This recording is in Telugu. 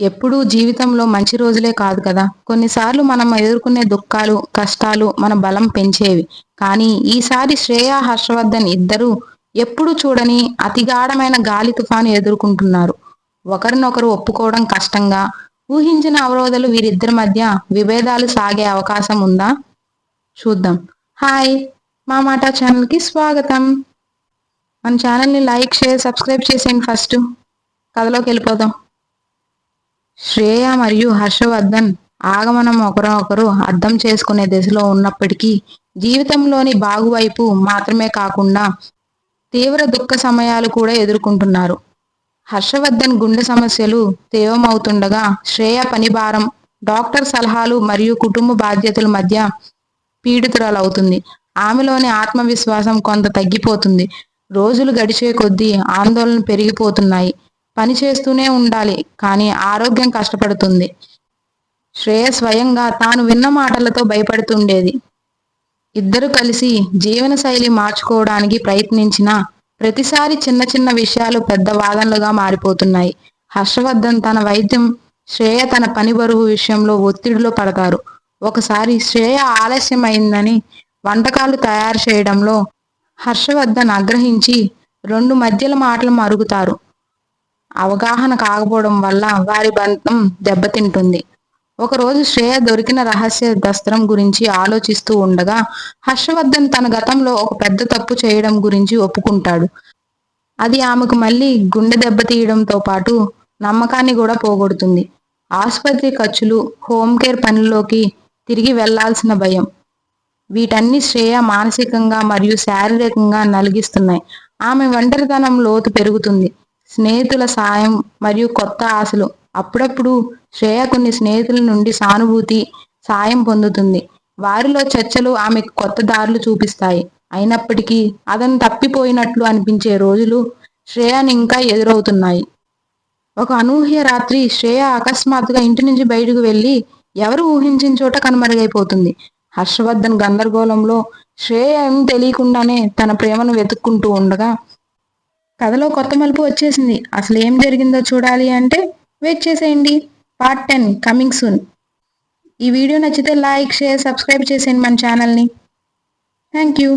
ఎప్పుడూ జీవితంలో మంచి రోజులే కాదు కదా. కొన్నిసార్లు మనం ఎదుర్కొనే దుఃఖాలు కష్టాలు మన బలం పెంచేవి. కానీ ఈసారి శ్రేయ హర్షవర్ధన్ ఇద్దరూ ఎప్పుడు చూడని అతిగాఢమైన గాలి తుఫాను ఎదుర్కొంటున్నారు. ఒకరినొకరు ఒప్పుకోవడం కష్టంగా ఊహించిన అవరోధాలు వీరిద్దరి మధ్య విభేదాలు సాగే అవకాశం ఉందా? చూద్దాం. హాయ్ మా మాట ఛానల్కి స్వాగతం. మన ఛానల్ని లైక్ షేర్ సబ్స్క్రైబ్ చేసేయండి ఫస్ట్. కథలోకి వెళ్ళిపోదాం. శ్రేయ మరియు హర్షవర్ధన్ ఆగమనం ఒకరొకరు అర్థం చేసుకునే దశలో ఉన్నప్పటికీ జీవితంలోని బాగువైపు మాత్రమే కాకుండా తీవ్ర దుఃఖ సమయాలు కూడా ఎదుర్కొంటున్నారు. హర్షవర్ధన్ గుండె సమస్యలు తీవ్రమవుతుండగా శ్రేయ పనిభారం డాక్టర్ సలహాలు మరియు కుటుంబ బాధ్యతల మధ్య పీడితురాలవుతుంది. ఆమెలోని ఆత్మవిశ్వాసం కొంత తగ్గిపోతుంది. రోజులు గడిచే కొద్దీ ఆందోళన పెరిగిపోతున్నాయి. పని చేస్తూనే ఉండాలి కానీ ఆరోగ్యం కష్టపడుతుంది. శ్రేయ స్వయంగా తాను విన్న మాటలతో భయపడుతుండేది. ఇద్దరు కలిసి జీవనశైలి మార్చుకోవడానికి ప్రయత్నించిన ప్రతిసారి చిన్న చిన్న విషయాలు పెద్ద వాదనలుగా మారిపోతున్నాయి. హర్షవర్ధన్ తన వైద్యం శ్రేయ తన పని బరువు విషయంలో ఒత్తిడిలో పడతారు. ఒకసారి శ్రేయ ఆలస్యమైందని వంటకాలు తయారు చేయడంలో హర్షవర్ధన్ ఆగ్రహించి రెండు మధ్యల మాటలు మరుగుతారు. అవగాహన కాకపోవడం వల్ల వారి బంధం దెబ్బతింటుంది. ఒకరోజు శ్రేయ దొరికిన రహస్య దస్త్రం గురించి ఆలోచిస్తూ ఉండగా హర్షవర్ధన్ తన గతంలో ఒక పెద్ద తప్పు చేయడం గురించి ఒప్పుకుంటాడు. అది ఆమెకు మళ్ళీ గుండె దెబ్బతీయడంతో పాటు నమ్మకాన్ని కూడా పోగొడుతుంది. ఆసుపత్రి ఖర్చులు హోమ్ కేర్ పనుల్లోకి తిరిగి వెళ్ళాల్సిన భయం. వీటన్ని శ్రేయ మానసికంగా మరియు శారీరకంగా నలిగిస్తున్నాయి. ఆమె ఒంటరితనం లోతు పెరుగుతుంది. స్నేహితుల సాయం మరియు కొత్త ఆశలు. అప్పుడప్పుడు శ్రేయ కొన్ని స్నేహితుల నుండి సానుభూతి సాయం పొందుతుంది. వారిలో చర్చలు ఆమెకు కొత్త దారులు చూపిస్తాయి. అయినప్పటికీ అతను తప్పిపోయినట్లు అనిపించే రోజులు శ్రేయాని ఇంకా ఎదురవుతున్నాయి. ఒక అనూహ్య రాత్రి శ్రేయ అకస్మాత్తుగా ఇంటి నుంచి బయటకు వెళ్ళి ఎవరు ఊహించిన చోట కనుమరుగైపోతుంది. హర్షవర్ధన్ గందరగోళంలో శ్రేయ ఏం తెలియకుండానే తన ప్రేమను వెతుక్కుంటూ ఉండగా కథలో కొత్త మలుపు వచ్చేసింది. అసలు ఏం జరిగిందో చూడాలి అంటే వెయిట్ చేసేయండి. పార్ట్ టెన్ కమింగ్ సూన్ ఈ వీడియో నచ్చితే లైక్ షేర్ సబ్స్క్రైబ్ చేసేయండి మన ఛానల్ని థ్యాంక్ యూ